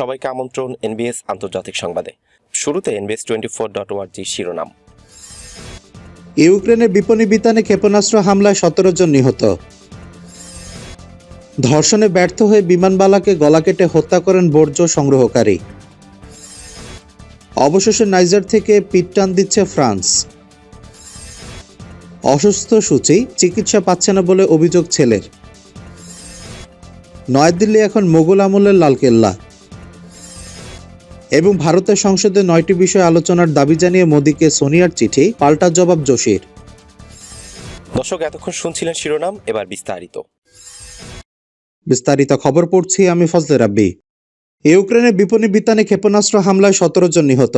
সবাইকে আমন্ত্রণ এনবিএস আন্তর্জাতিক সংবাদে। শুরুতে এনবিএস টোয়েন্টি ফোর ডট ওয়ার্জি শিরোনাম। ইউক্রেনের বিপণী বিতানে ক্ষেপণাস্ত্র হামলায় সতেরো জন নিহত। ধর্ষণে ব্যর্থ হয়ে বিমানবালাকে গলা কেটে হত্যা করেন বর্জ্য সংগ্রহকারী। অবশেষে নাইজার থেকে পিট টান দিচ্ছে ফ্রান্স। অসুস্থ সূচি, চিকিৎসা পাচ্ছে না বলে অভিযোগ ছেলের। নয়াদিল্লি এখন মোগল আমলের লালকেল্লা। এবং ভারতের সংসদে নয়টি বিষয়ে আলোচনার দাবি জানিয়ে মোদীকে সোনিয়ার চিঠি পাল্টা জবাব জোশীর। দর্শক এতক্ষণ শুনছিলেন শিরোনাম এবার বিস্তারিত। বিস্তারিত খবর পড়ছি আমি ফজলে রাব্বি। ইউক্রেনের বিপণী বিতানে ক্ষেপণাস্ত্র হামলায় সতেরো জন নিহত।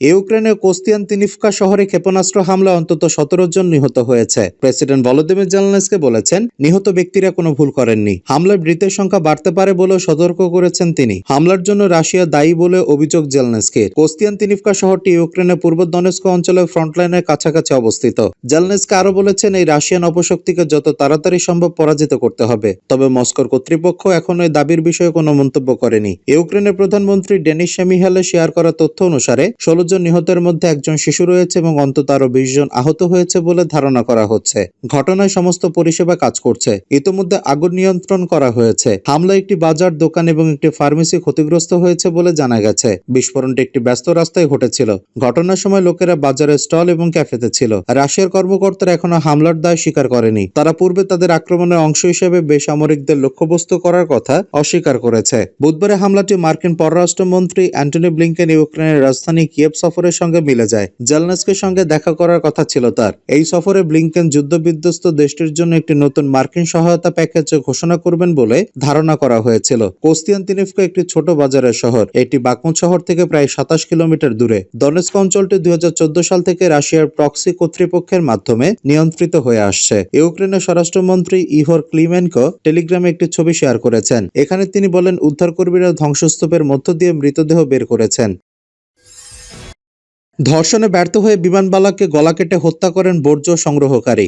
ইউক্রেনের কোস্তিয়ান তিনিফকা শহরে ক্ষেপণাস্ত্র হামলা অন্তত সতেরো জন নিহত হয়েছে। প্রেসিডেন্ট ভলোদিমির জেলনেসকে বলেছেন, নিহত ব্যক্তিরা কোনো ভুল করেননি। হামলায় মৃতের সংখ্যা বাড়তে পারে বলেও সতর্ক করেছেন তিনি। হামলার জন্য রাশিয়া দায়ী বলে অভিযোগ জেলনেসকে কোস্তিয়ান তিনিফকা শহরটি ইউক্রেনের পূর্ব দনেস্ক অঞ্চলের ফ্রন্টলাইনের কাছাকাছি অবস্থিত। জেলনেসকে আরও বলেছেন, এই রাশিয়ান অপশক্তিকে যত তাড়াতাড়ি সম্ভব পরাজিত করতে হবে। তবে মস্কোর কর্তৃপক্ষ এখনও এই দাবির বিষয়ে কোনো মন্তব্য করেনি। ইউক্রেনের প্রধানমন্ত্রী ডেনিস শামিহালে শেয়ার করা তথ্য অনুসারে, ষোলো জন নিহতের মধ্যে একজন শিশু রয়েছে এবং অন্তত আরও বিশ জন আহত হয়েছে বলে ধারণা করা হচ্ছে। ঘটনায় সমস্ত পরিষেবা কাজ করছে। ইতোমধ্যে আগুন নিয়ন্ত্রণ করা হয়েছে। হামলায় একটি বাজার দোকান এবং একটি ফার্মেসি ক্ষতিগ্রস্ত হয়েছে বলে জানা গেছে। বিস্ফোরণটি একটি ব্যস্ত রাস্তায় ঘটেছিল। ঘটনার সময় লোকেরা বাজারে স্টল এবং ক্যাফেতে ছিল। রাশিয়ার কর্মকর্তারা এখনও হামলার দায় স্বীকার করেনি। তারা পূর্বে তাদের আক্রমণের অংশ হিসেবে বেসামরিকদের লক্ষ্যবস্তু করার কথা অস্বীকার করেছে। বুধবারে হামলাটি মার্কিন পররাষ্ট্রমন্ত্রী অ্যান্টনি ব্লিংকেন, ইউক্রেনের রাজধানী কিয়েভ সফরের সঙ্গে মিলে যায়। জেলনেসকের সঙ্গে দেখা করার কথা ছিল তার। এই সফরে ব্লিংকেন যুদ্ধবিধ্বস্ত দেশটির জন্য একটি নতুন মার্কিন সহায়তা প্যাকেজ ঘোষণা করবেন বলে ধারণা করা হয়েছিল। কোস্তিয়ান তিনিফকা একটি ছোট বাজারের শহর। এটি বাকমুট শহর থেকে প্রায় সাতাশ কিলোমিটার দূরে। দনেস্ক অঞ্চলটি দুই হাজার চোদ্দ সাল থেকে রাশিয়ার প্রক্সি কর্তৃপক্ষের মাধ্যমে নিয়ন্ত্রিত হয়ে আসছে। ইউক্রেনের স্বরাষ্ট্রমন্ত্রী ইহর ক্লিমেনকো টেলিগ্রামে একটি ছবি শেয়ার করেছেন। এখানে তিনি বলেন, উদ্ধারকর্মীরা ধ্বংসস্তূপের মধ্য দিয়ে মৃতদেহ বের করেছেন। ধর্ষণে ব্যর্থ হয়ে বিমানবালাকে গলা কেটে হত্যা করেন বর্জ্য সংগ্রহকারী।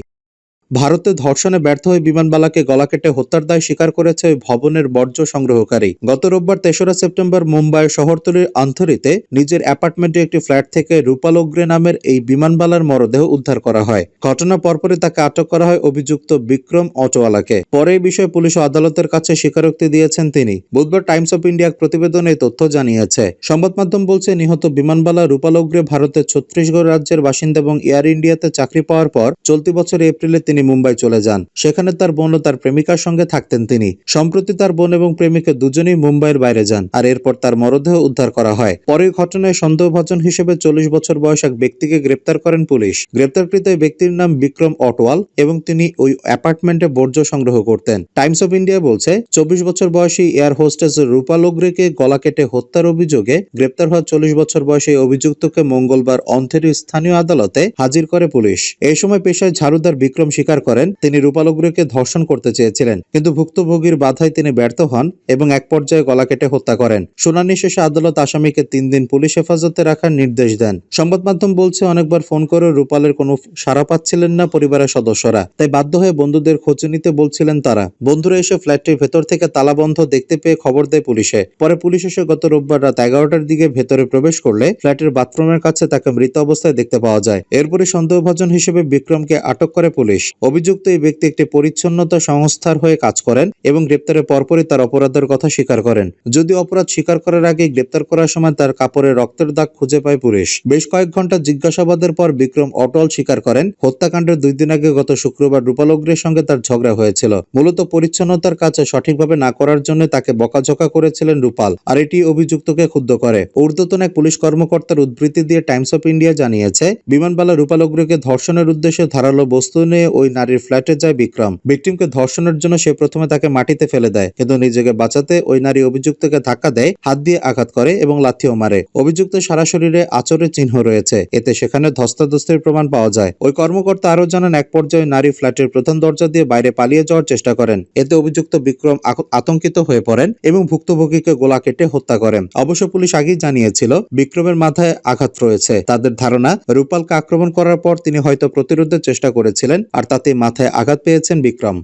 ভারতে ধর্ষণে ব্যর্থ হয়ে বিমানবালাকে গলা কেটে হত্যার দায় স্বীকার করেছে ওই ভবনের বর্জ্য সংগ্রহকারী। গত রোববার তেসরা সেপ্টেম্বর মুম্বাই শহরতলির আন্থরিতে নিজের অ্যাপার্টমেন্টে একটি ফ্ল্যাট থেকে রূপালোগ্রে নামের এই বিমানবালার মরদেহ উদ্ধার করা হয়। ঘটনার পরপরই তাকে আটক করা হয় অভিযুক্ত বিক্রম অটোয়ালাকে। পরে এই বিষয়ে পুলিশ আদালতের কাছে স্বীকারোক্তি দিয়েছেন তিনি। বুধবার টাইমস অফ ইন্ডিয়া এক প্রতিবেদনে তথ্য জানিয়েছে। সংবাদ মাধ্যম বলছে, নিহত বিমানবালা রূপালোগ্রে ভারতের ছত্তিশগড় রাজ্যের বাসিন্দা এবং এয়ার ইন্ডিয়াতে চাকরি পাওয়ার পর চলতি বছর এপ্রিলে তিনি মুম্বাই চলে যান। সেখানে তার বোন ও তার প্রেমিকার সঙ্গে থাকতেন তিনি। সম্প্রতি তার বোন এবং প্রেমিকা দুজনেই মুম্বাইয়ের বাইরে যান, আর এরপর তার মরদেহ উদ্ধার করা হয়। পরে ঘটনায় সন্দেহভাজন হিসেবে চল্লিশ বছর বয়স এক ব্যক্তিকে গ্রেপ্তার করেন পুলিশ। গ্রেপ্তারকৃত ব্যক্তির নাম বিক্রম অটওয়াল এবং তিনি ওই অ্যাপার্টমেন্টে বর্জ্য সংগ্রহ করতেন। টাইমস অফ ইন্ডিয়া বলছে, চব্বিশ বছর বয়সী এয়ার হোস্টেস রূপা লোগরেকে গলা কেটে হত্যার অভিযোগে গ্রেপ্তার হওয়া চল্লিশ বছর বয়সী অভিযুক্তকে মঙ্গলবার অন্থের স্থানীয় আদালতে হাজির করে পুলিশ। এই সময় পেশায় ঝাড়ুদার বিক্রম স্বীকার করেন, তিনি রূপালোগ্রকে ধর্ষণ করতে চেয়েছিলেন, কিন্তু ভুক্তভোগীর বাধায় তিনি ব্যর্থ হন এবং এক পর্যায়ে গলা কেটে হত্যা করেন। শুনানি শেষে আদালত আসামিকে তিন দিন পুলিশ হেফাজতে রাখার নির্দেশ দেন। সংবাদ মাধ্যম বলছে, অনেকবার ফোন করে রূপালের কোনো সাড়া পাচ্ছিলেন না পরিবারের সদস্যরা। তাই বাধ্য হয়ে বন্ধুদের খোঁজ নিতে বলছিলেন তারা। বন্ধুরা এসে ফ্ল্যাটটির ভেতর থেকে তালা বন্ধ দেখতে পেয়ে খবর দেয় পুলিশে। পরে পুলিশ এসে গত রোববার রাত এগারোটার দিকে ভেতরে প্রবেশ করলে ফ্ল্যাটের বাথরুমের কাছে তাকে মৃত অবস্থায় দেখতে পাওয়া যায়। এরপরে সন্দেহভাজন হিসেবে বিক্রমকে আটক করে পুলিশ। অভিযুক্ত এই ব্যক্তি একটি পরিচ্ছন্নতা সংস্থার হয়ে কাজ করেন এবং গ্রেপ্তারের পরপরই তার অপরাধের কথা স্বীকার করেন। যদি অপরাধ স্বীকার করার আগে গ্রেপ্তার করার সময় তার কাপড়ে রক্তের দাগ খুঁজে পায় পুলিশ। বেশ কয়েক ঘণ্টা জিজ্ঞাসাবাদের পর বিক্রম অটল স্বীকার করেন, হত্যাকাণ্ডের দুই দিন আগে গত শুক্রবার রূপালগ্রের সঙ্গে তার ঝগড়া হয়েছিল। মূলত পরিচ্ছন্নতার কাছে সঠিকভাবে না করার জন্য তাকে বকাঝকা করেছিলেন রূপাল, আর এটি অভিযুক্তকে ক্ষুব্ধ করে। ঊর্ধ্বতন এক পুলিশ কর্মকর্তার উদ্ধৃতি দিয়ে টাইমস অফ ইন্ডিয়া জানিয়েছে, বিমানবালা রূপালগ্রকে ধর্ষণের উদ্দেশ্যে ধারালো বস্তু নিয়ে ওই নারীর ফ্ল্যাটে যায় বিক্রম। ভিকটিমকে ধর্ষণের জন্য সে প্রথমে তাকে মাটিতে ফেলে দেয়, কিন্তু নিজেকে বাঁচাতে ওই নারী অভিযুক্তকে ধাক্কা দেয়, হাত দিয়ে আঘাত করে এবং লাথিও মারে। অভিযুক্ত সারা শরীরে আচরের চিহ্ন রয়েছে, এতে সেখানে ধস্তাধস্তির প্রমাণ পাওয়া যায়। ওই কর্মকর্তা আরও জানান, এক পর্যায়ে নারী ফ্ল্যাটের প্রধান দরজা দিয়ে বাইরে পালিয়ে যাওয়ার চেষ্টা করেন। এতে অভিযুক্ত বিক্রম আতঙ্কিত হয়ে পড়েন এবং ভুক্তভোগীকে গোলা কেটে হত্যা করেন। অবশ্য পুলিশ আগেই জানিয়েছিল, বিক্রমের মাথায় আঘাত রয়েছে। তাদের ধারণা, রূপালকে আক্রমণ করার পর তিনি হয়তো প্রতিরোধের চেষ্টা করেছিলেন, আর তাতে মাথায় আঘাত পেয়েছেন বিক্রম।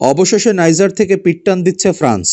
অবশেষে নাইজার থেকে পিটটান দিচ্ছে ফ্রান্স।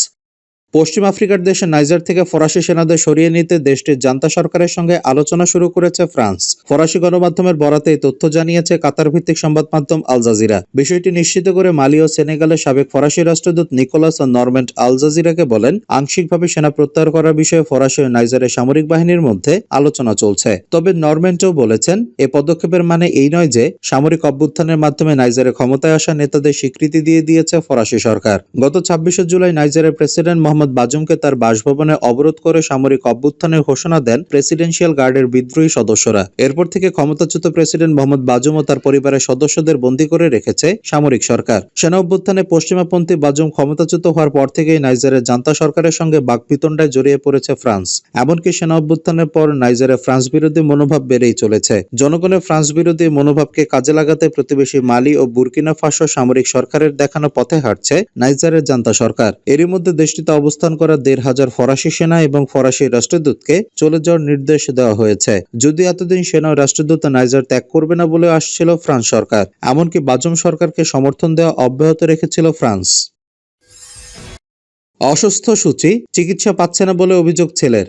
পশ্চিম আফ্রিকার দেশে নাইজার থেকে ফরাসি সেনাদের সরিয়ে নিতে দেশটির জান্তা সরকারের সঙ্গে আলোচনা শুরু করেছে ফ্রান্স। ফরাসি গণমাধ্যমের বরাতে তথ্য জানিয়েছে কাতার ভিত্তিক সংবাদ মাধ্যম আল জাজিরা। বিষয়টি নিশ্চিত করে মালি ও সেনেগালের সাবেক ফরাসি রাষ্ট্রদূত নিকোলাস ও নরমেন্ট আল জাজিরাকে বলেন, আংশিকভাবে সেনা প্রত্যাহার করার বিষয়ে ফরাসি ও নাইজারের সামরিক বাহিনীর মধ্যে আলোচনা চলছে। তবে নরমেন্টও বলেছেন, এ পদক্ষেপের মানে এই নয় যে সামরিক অভ্যুত্থানের মাধ্যমে নাইজারে ক্ষমতায় আসা নেতাদের স্বীকৃতি দিয়ে দিয়েছে ফরাসি সরকার। গত ছাব্বিশে জুলাই নাইজারের প্রেসিডেন্ট মোহাম্মদ বাজুমকে তার বাসভবনে অবরোধ করে সামরিক অভ্যুত্থানের ঘোষণা দেন প্রেসিডেন্সিয়াল গার্ডের বিদ্রোহী সদস্যরা। এরপর থেকে ক্ষমতাচ্যুত প্রেসিডেন্ট মোহাম্মদ বাজুম ও তার পরিবারের সদস্যদের বন্দী করে রেখেছে সামরিক সরকার। সেনা অভ্যুত্থানে পশ্চিমাপন্থী বাজুম ক্ষমতাচ্যুত হওয়ার পর থেকেই নাইজারের জান্তা সরকারের সঙ্গে বাকবিতণ্ডায় জড়িয়ে পড়েছে ফ্রান্স। এমনকি সেনা অভ্যুত্থানের পর নাইজারে ফ্রান্স বিরোধী মনোভাব বেড়েই চলেছে। জনগণের ফ্রান্স বিরোধী মনোভাবকে কাজে লাগাতে প্রতিবেশী মালি ও বুর্কিনা ফাসো সামরিক সরকারের দেখানো পথে হাঁটছে নাইজারের জান্তা সরকার। এরই মধ্যে দেশটিতে অবস্থান করা দেড় হাজার ফরাসি সেনা এবং ফরাসি রাষ্ট্রদূতকে চলে যাওয়ার নির্দেশ দেওয়া হয়েছে। যদি এতদিন সেনা রাষ্ট্রদূত নাইজার ত্যাগ করবে না বলে আসছিল ফ্রান্স সরকার, এমনকি বাজম সরকারকে সমর্থন দেওয়া অব্যাহত রেখেছিল ফ্রান্স। অসুস্থ সূচি, চিকিৎসা পাচ্ছে না বলে অভিযোগ ছেলের।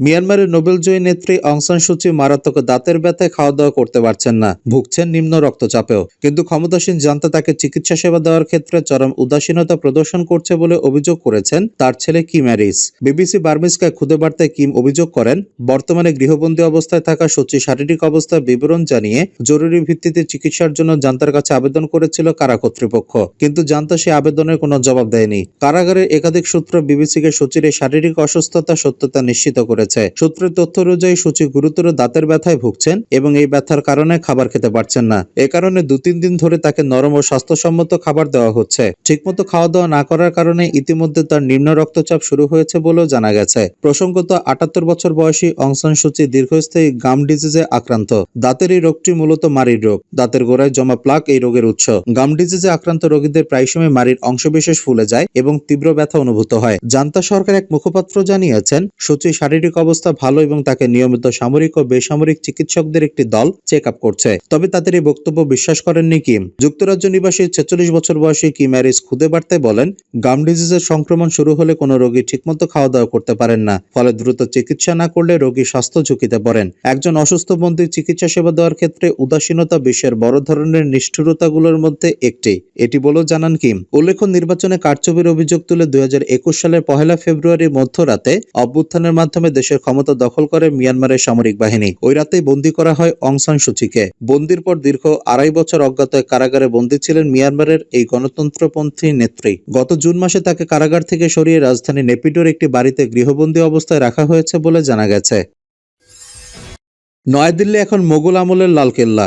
মিয়ানমারের নোবেলজয়ী নেত্রী অংসান সূচি মারাত্মক দাঁতের ব্যথায় খাওয়া দাওয়া করতে পারছেন না, ভুগছেন নিম্ন রক্তচাপেও। কিন্তু ক্ষমতাসীন জানতা তাকে চিকিৎসা সেবা দেওয়ার ক্ষেত্রে চরম উদাসীনতা প্রদর্শন করছে বলে অভিযোগ করেছেন তার ছেলে কিম হ্যারিস। বিবিসি বার্মিসকে খুদে বার্তায় কিম অভিযোগ করেন, বর্তমানে গৃহবন্দী অবস্থায় থাকা সূচি শারীরিক অবস্থার বিবরণ জানিয়ে জরুরি ভিত্তিতে চিকিৎসার জন্য জান্তার কাছে আবেদন করেছিল কারা কর্তৃপক্ষ। কিন্তু জান্তা সে আবেদনের কোনো জবাব দেয়নি। কারাগারের একাধিক সূত্র বিবিসিকে সূচির শারীরিক অসুস্থতা সত্যতা নিশ্চিত করেছে। সূত্রের তথ্য অনুযায়ী সূচি গুরুতর দাঁতের ব্যথায় ভুগছেন এবং এই ব্যথার কারণে খাবার খেতে পারছেন না। এ কারণে দু তিন দিন ধরে তাকে নরম ও স্বাস্থ্যসম্মত খাবার দেওয়া হচ্ছে। ঠিকমতো খাওয়া দাওয়া না করার কারণে ইতিমধ্যে তার নিম্ন রক্তচাপ শুরু হয়েছে বলেও জানা গেছে। প্রসঙ্গত, আটাত্তর বছর বয়সী অংসান সূচি দীর্ঘস্থায়ী গাম ডিজিজে আক্রান্ত। দাঁতের এই রোগটি মূলত মারির রোগ। দাঁতের গোড়ায় জমা প্লাক এই রোগের উৎস। গাম ডিজিজে আক্রান্ত রোগীদের প্রায় সময় মারির অংশবিশেষ ফুলে যায় এবং তীব্র ব্যথা অনুভূত হয়। জান্তা সরকার এক মুখপাত্র জানিয়েছেন সূচি শারীরিক অবস্থা ভালো এবং তাকে নিয়মিত সামরিক ও বেসামরিক চিকিৎসকদের একটি দল চেক আপ করছে। তবে তাদের এই বক্তব্য বিশ্বাস করেননি কিম। যুক্তরাজ্য নিবাসী ছেচল্লিশ বছর বয়সী কিম হ্যারিস খুদে বার্তায় বলেন, গাম ডিজিজের সংক্রমণ শুরু হলে কোনো রোগী ঠিকমতো খাওয়া দাওয়া করতে পারেন না, ফলে দ্রুত চিকিৎসা না করলে রোগী স্বাস্থ্য ঝুঁকিতে পড়েন। একজন অসুস্থ বন্দীর চিকিৎসা সেবা দেওয়ার ক্ষেত্রে উদাসীনতা বিশ্বের বড় ধরনের নিষ্ঠুরতাগুলোর মধ্যে একটি। এটি বলেও জানান কিম, উল্লেখ্য, নির্বাচনে কারচুপির অভিযোগ তুলে দুই হাজার একুশ সালের পহেলা ফেব্রুয়ারি মধ্যরাতে অভ্যুত্থানের মাধ্যমে দেশের ক্ষমতা দখল করে মিয়ানমারের সামরিক বাহিনী। ওই রাতেই বন্দী করা হয় অংসান সুচিকে বন্দির পর দীর্ঘ আড়াই বছর অজ্ঞাত কারাগারে বন্দী ছিলেন মিয়ানমারের এই গণতন্ত্রপন্থী নেত্রী। গত জুন মাসে তাকে কারাগার থেকে সরিয়ে রাজধানী নেপিডোর একটি বাড়িতে গৃহবন্দী অবস্থায় রাখা হয়েছে বলে জানা গেছে। নয়াদিল্লি এখন মোগল আমলের লালকেল্লা।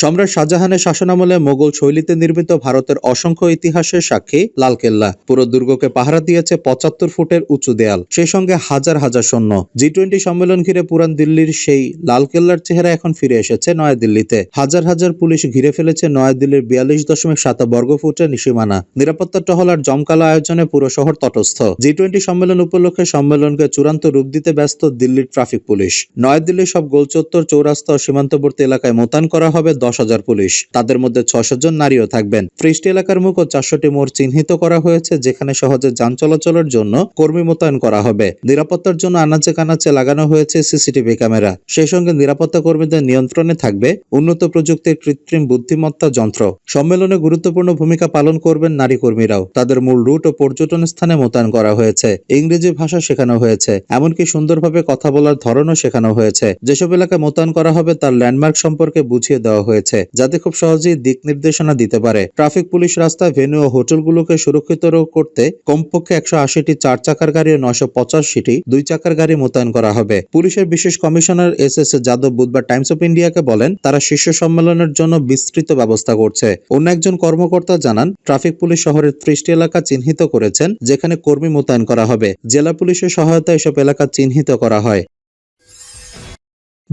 সম্রাট শাহজাহানের শাসনামলে মোগল শৈলীতে নির্মিত ভারতের অসংখ্য ইতিহাসের সাক্ষী লালকেল্লা। পুরো দুর্গকে পাহারা দিয়েছে পঁচাত্তর ফুটের উঁচু দেয়াল, সেই সঙ্গে হাজার হাজার সৈন্য। জি টোয়েন্টি সম্মেলন ঘিরে পুরান দিল্লির সেই লালকেল্লার চেহারা এখন ফিরে এসেছে নয়াদিল্লিতে। হাজার হাজার পুলিশ ঘিরে ফেলেছে নয়াদিল্লির বিয়াল্লিশ দশমিক সাত বর্গ ফুটের নিশিমানা নিরাপত্তা টহল আর জমকালো আয়োজনে পুরো শহর তটস্থ। জি টোয়েন্টি সম্মেলন উপলক্ষে সম্মেলনকে চূড়ান্ত রূপ দিতে ব্যস্ত দিল্লির ট্রাফিক পুলিশ। নয়াদিল্লির সব গোলচত্বর, চৌরাস্তা ও সীমান্তবর্তী এলাকায় মোতায়েন করা হবে দশ হাজার পুলিশ। তাদের মধ্যে ছশো জন নারীও থাকবেন। ফ্রিস্টি এলাকার মুখ চারশোটি মোড় চিহ্নিত করা হয়েছে, যেখানে সহজে যান চলাচলের জন্য কর্মী মোতায়েন করা হবে। নিরাপত্তার জন্য আনাচে কানাচে লাগানো হয়েছে সিসিটিভি ক্যামেরা। সেই সঙ্গে নিরাপত্তা কর্মীদের নিয়ন্ত্রণে থাকবে উন্নত প্রযুক্তির কৃত্রিম বুদ্ধিমত্তা যন্ত্র। সম্মেলনে গুরুত্বপূর্ণ ভূমিকা পালন করবেন নারী কর্মীরাও। তাদের মূল রুট ও পর্যটন স্থানে মোতায়েন করা হয়েছে। ইংরেজি ভাষা শেখানো হয়েছে। এমনকি সুন্দরভাবে কথা বলার ধরনও শেখানো হয়েছে। যেসব এলাকায় মোতায়েন করা হবে, তার ল্যান্ডমার্ক সম্পর্কে বুঝিয়ে দেওয়া হয়েছে। যাতে খুব সহজেই দিক নির্দেশনা দিতে পারে। ট্রাফিক পুলিশ রাস্তায় ভেন্যু ও হোটেলগুলোকে সুরক্ষিত করতে কমপক্ষে একশো আশিটি চার চাকার গাড়ি ও নয়শো পঁচাশিটি দুই চাকার গাড়ি মোতায়েন করা হবে। পুলিশের বিশেষ কমিশনার এস এস যাদব বুধবার টাইমস অফ ইন্ডিয়াকে বলেন, তারা শীর্ষ সম্মেলনের জন্য বিস্তৃত ব্যবস্থা করছে। অন্য একজন কর্মকর্তা জানান, ট্রাফিক পুলিশ শহরের ত্রিশটি এলাকা চিহ্নিত করেছেন, যেখানে কর্মী মোতায়েন করা হবে। জেলা পুলিশের সহায়তা এসব এলাকা চিহ্নিত করা হয়।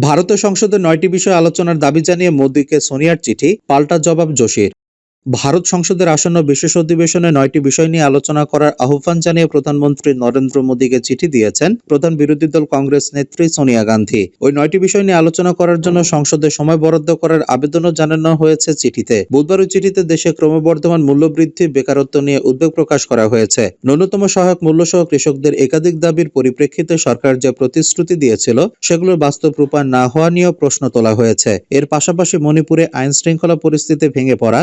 ভারতের সংসদে নয়টি বিষয়ে আলোচনার দাবি জানিয়ে মোদীকে সোনিয়ার চিঠি পাল্টা জবাব জোশীর। ভারত সংসদের আসন্ন বিশেষ অধিবেশনে নয়টি বিষয় নিয়ে আলোচনা করার আহ্বান জানিয়ে প্রধানমন্ত্রী নরেন্দ্র মোদীকে চিঠি দিয়েছেন প্রধান বিরোধী দল কংগ্রেস নেত্রী সোনিয়া গান্ধী। ওই নয়টি বিষয় নিয়ে আলোচনা করার জন্য সংসদে সময় বরাদ্দ করার আবেদনও জানানো হয়েছে চিঠিতে। বুধবার ওই চিঠিতে দেশে ক্রমবর্ধমান মূল্যবৃদ্ধি, বেকারত্ব নিয়ে উদ্বেগ প্রকাশ করা হয়েছে। ন্যূনতম সহায়ক মূল্য সহ কৃষকদের একাধিক দাবির পরিপ্রেক্ষিতে সরকার যে প্রতিশ্রুতি দিয়েছিল, সেগুলোর বাস্তব রূপায়ণ না হওয়া নিয়েও প্রশ্ন তোলা হয়েছে। এর পাশাপাশি মণিপুরে আইন শৃঙ্খলা পরিস্থিতি ভেঙে পড়া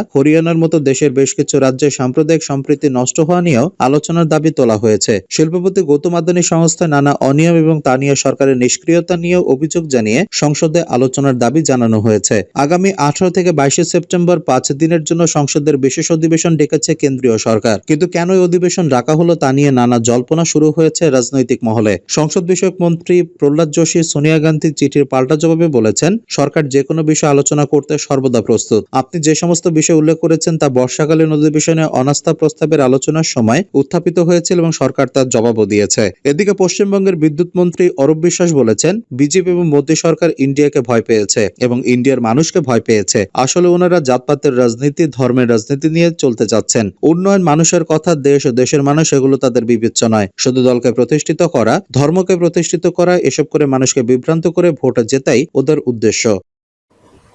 হরিয়ানার মতো দেশের বেশ কিছু রাজ্যে সাম্প্রদায়িক সম্প্রীতি নষ্ট হওয়া নিয়েও আলোচনার দাবি তোলা হয়েছে। শিল্পপতি গৌতম আদানি সংস্থায় নানা অনিয়ম এবং তা নিয়ে সরকারের নিষ্ক্রিয়তা নিয়েও অভিযোগ জানিয়ে সংসদে আলোচনার দাবি জানানো হয়েছে। আগামী আঠারো থেকে বাইশে সেপ্টেম্বর পাঁচ দিনের জন্য সংসদের বিশেষ অধিবেশন ডেকেছে কেন্দ্রীয় সরকার। কিন্তু কেন এই অধিবেশন ডাকা হলো তা নিয়ে নানা জল্পনা শুরু হয়েছে রাজনৈতিক মহলে। সংসদ বিষয়ক মন্ত্রী প্রহ্লাদ যোশী সোনিয়া গান্ধীর চিঠির পাল্টা জবাবে বলেছেন, সরকার যে কোনো বিষয় আলোচনা করতে সর্বদা প্রস্তুত। আপনি যে সমস্ত বিষয় উল্লেখ করেছেন তা বর্ষাকালীন অধিবেশনে অনাস্থা প্রস্তাবের আলোচনার সময় উত্থাপিত হয়েছিল এবং সরকার তার জবাবও দিয়েছে। এদিকে পশ্চিমবঙ্গের বিদ্যুৎ মন্ত্রী অরূপ বিশ্বাস বলেছেন, বিজেপি এবং মোদী সরকার ইন্ডিয়াকে ভয় পেয়েছে এবং ইন্ডিয়ার মানুষকে ভয় পেয়েছে। আসলে ওনারা জাতপাতের রাজনীতি, ধর্মের রাজনীতি নিয়ে চলতে যাচ্ছেন উন্নয়ন মানুষের কথা, দেশ ও দেশের মানুষ এগুলো তাদের বিবেচ্য নয়। শুধু দলকে প্রতিষ্ঠিত করা, ধর্মকে প্রতিষ্ঠিত করা, এসব করে মানুষকে বিভ্রান্ত করে ভোটে জেতাই ওদের উদ্দেশ্য।